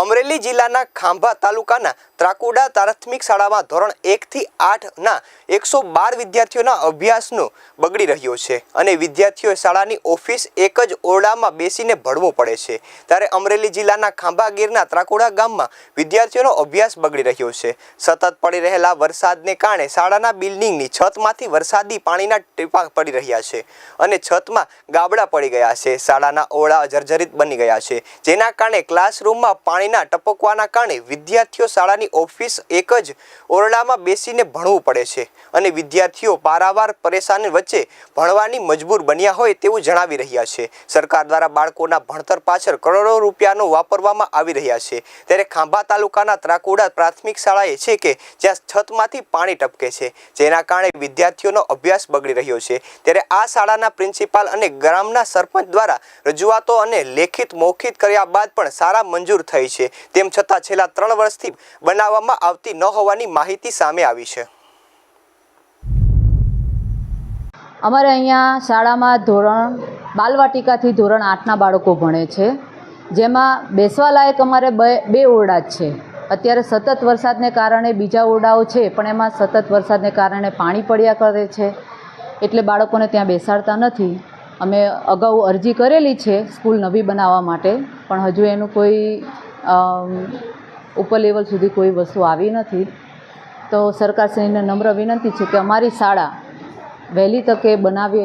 અમરેલી જિલ્લાના ખાંભા તાલુકાના ત્રાકુડા પ્રાથમિક શાળામાં ધોરણ એકથી આઠના એકસો બાર વિદ્યાર્થીઓના અભ્યાસનો બગડી રહ્યો છે અને વિદ્યાર્થીઓએ શાળાની ઓફિસ એક જ ઓરડામાં બેસીને ભણવું પડે છે. ત્યારે અમરેલી જિલ્લાના ખાંભા ગીરના ત્રાકુડા ગામમાં વિદ્યાર્થીઓનો અભ્યાસ બગડી રહ્યો છે. સતત પડી રહેલા વરસાદને કારણે શાળાના બિલ્ડિંગની છતમાંથી વરસાદી પાણીના ટીપા પડી રહ્યા છે અને છતમાં ગાબડા પડી ગયા છે. શાળાના ઓરડા જર્જરિત બની ગયા છે. જેના કારણે ક્લાસરૂમમાં પાણીના ટપકવાના કારણે વિદ્યાર્થીઓ શાળાની ઓફિસ એક જ ઓરડામાં બેસીને ભણવું પડે છે અને વિદ્યાર્થીઓ પારાવાર પરેશાની વચ્ચે ભણવાની મજબૂર બન્યા હોય તેવું જણાવી રહ્યા છે. સરકાર દ્વારા બાળકોના ભણતર પાછળ કરોડો રૂપિયાનો વાપરવામાં આવી રહ્યા છે. ત્યારે ખાંભા તાલુકાના ત્રાકુડા પ્રાથમિક શાળાએ છે કે જ્યાં છતમાંથી પાણી ટપકે છે, જેના કારણે વિદ્યાર્થીઓનો અભ્યાસ બગડી રહ્યો છે. ત્યારે આ શાળાના પ્રિન્સિપાલ અને ગ્રામના સરપંચ દ્વારા રજૂઆતો અને લેખિત મૌખિત કર્યા બાદ પણ સારા મંજૂર થઈ છે. તેમ છતાં છેલ્લા ત્રણ વર્ષથી બનાવવામાં આવતી ન હોવાની માહિતી સામે આવી છે. અમારે અહીંયા શાળામાં ધોરણ, બાલવાટિકાથી ધોરણ આઠના બાળકો ભણે છે. જેમાં બેસવા લાયક અમારે બે બે ઓરડા જ છે. અત્યારે સતત વરસાદને કારણે બીજા ઓરડાઓ છે, પણ એમાં સતત વરસાદને કારણે પાણી પડ્યા કરે છે. એટલે બાળકોને ત્યાં બેસાડતા નથી. અમે અગાઉ અરજી કરેલી છે સ્કૂલ નવી બનાવવા માટે, પણ હજુ એનું કોઈ ઉપર લેવલ સુધી કોઈ વસ્તુ આવી નથી. તો સરકારશ્રીને નમ્ર વિનંતી છે કે અમારી શાળા વહેલી તકે બનાવે,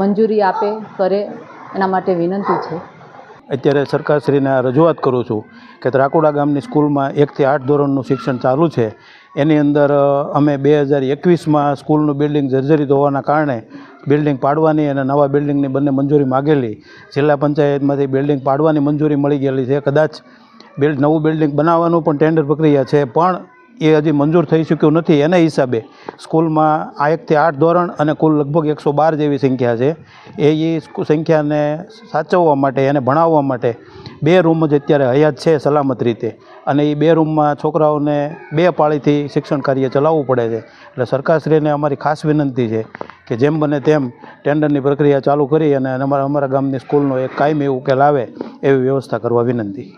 મંજૂરી આપે, કરે એના માટે વિનંતી છે. અત્યારે સરકારશ્રીને રજૂઆત કરું છું કે ત્રાકુડા ગામની સ્કૂલમાં એકથી આઠ ધોરણનું શિક્ષણ ચાલુ છે. એની અંદર અમે બે હજાર એકવીસમાં સ્કૂલનું બિલ્ડિંગ જર્જરિત હોવાના કારણે બિલ્ડિંગ પાડવાની અને નવા બિલ્ડિંગની બંને મંજૂરી માગેલી. જિલ્લા પંચાયતમાંથી બિલ્ડિંગ પાડવાની મંજૂરી મળી ગયેલી છે. કદાચ બિલ્ડ નવું બિલ્ડિંગ બનાવવાનું પણ ટેન્ડર પ્રક્રિયા છે, પણ એ હજી મંજૂર થઈ ચૂક્યું નથી. એના હિસાબે સ્કૂલમાં આ એકથી આઠ ધોરણ અને કુલ લગભગ એકસો બાર જેવી સંખ્યા છે. એ એ સંખ્યાને સાચવવા માટે એને ભણાવવા માટે બે રૂમ જ અત્યારે હયાત છે સલામત રીતે. અને એ બે રૂમમાં છોકરાઓને બે પાળીથી શિક્ષણ કાર્ય ચલાવવું પડે છે. એટલે સરકારશ્રીને અમારી ખાસ વિનંતી છે કે જેમ બને તેમ ટેન્ડરની પ્રક્રિયા ચાલુ કરી અને અમારા અમારા ગામની સ્કૂલનો એક કાયમી ઉકેલ આવે એવી વ્યવસ્થા કરવા વિનંતી.